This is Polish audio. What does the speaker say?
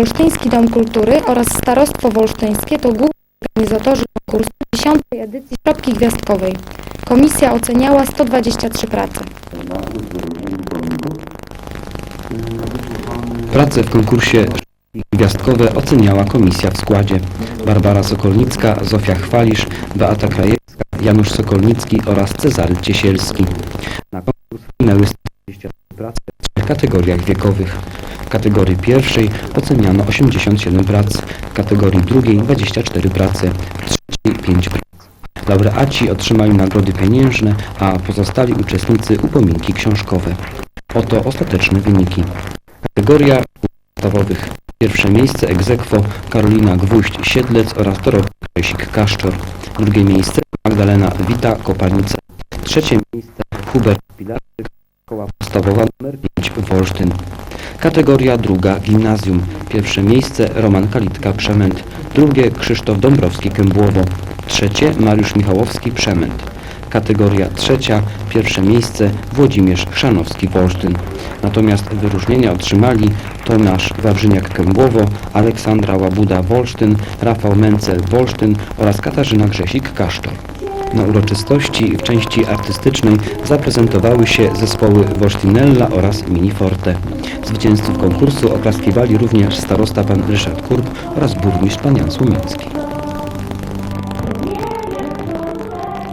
Olsztyński Dom Kultury oraz Starostwo Wolsztyńskie to główni organizatorzy konkursu 10. edycji Środki Gwiazdkowej. Komisja oceniała 123 prace. Pracę w konkursie gwiazdkowe oceniała komisja w składzie. Barbara Sokolnicka, Zofia Chwalisz, Beata Krajewska, Janusz Sokolnicki oraz Cezary Ciesielski. Na konkurs wpłynęły 123 prace w trzech kategoriach wiekowych. W kategorii pierwszej oceniano 87 prac, w kategorii drugiej 24 prace, w trzeciej 5 prac. Laureaci otrzymali nagrody pieniężne, a pozostali uczestnicy upominki książkowe. Oto ostateczne wyniki. Kategoria podstawowych. Pierwsze miejsce egzekwo Karolina Gwóźdź-Siedlec oraz Dorota Kresik-Kaszczor. Drugie miejsce Magdalena Wita-Kopanica. Trzecie miejsce Hubert Pilarczyk, Szkoła Podstawowa nr 5 Wolsztyn. Kategoria druga Gimnazjum. Pierwsze miejsce Roman Kalitka-Przemęt. Drugie Krzysztof Dąbrowski-Kębłowo. Trzecie Mariusz Michałowski-Przemęt. Kategoria trzecia, pierwsze miejsce Włodzimierz Chrzanowski-Wolsztyn. Natomiast wyróżnienia otrzymali Tomasz Wawrzyniak-Kębłowo, Aleksandra Łabuda-Wolsztyn, Rafał Mencel-Wolsztyn oraz Katarzyna Grzesik-Kaszczor. Na uroczystości w części artystycznej zaprezentowały się zespoły Wolsztynella oraz Miniforte. Zwycięzców konkursu oklaskiwali również starosta pan Ryszard Kurb oraz burmistrz pan Jan Słomiński.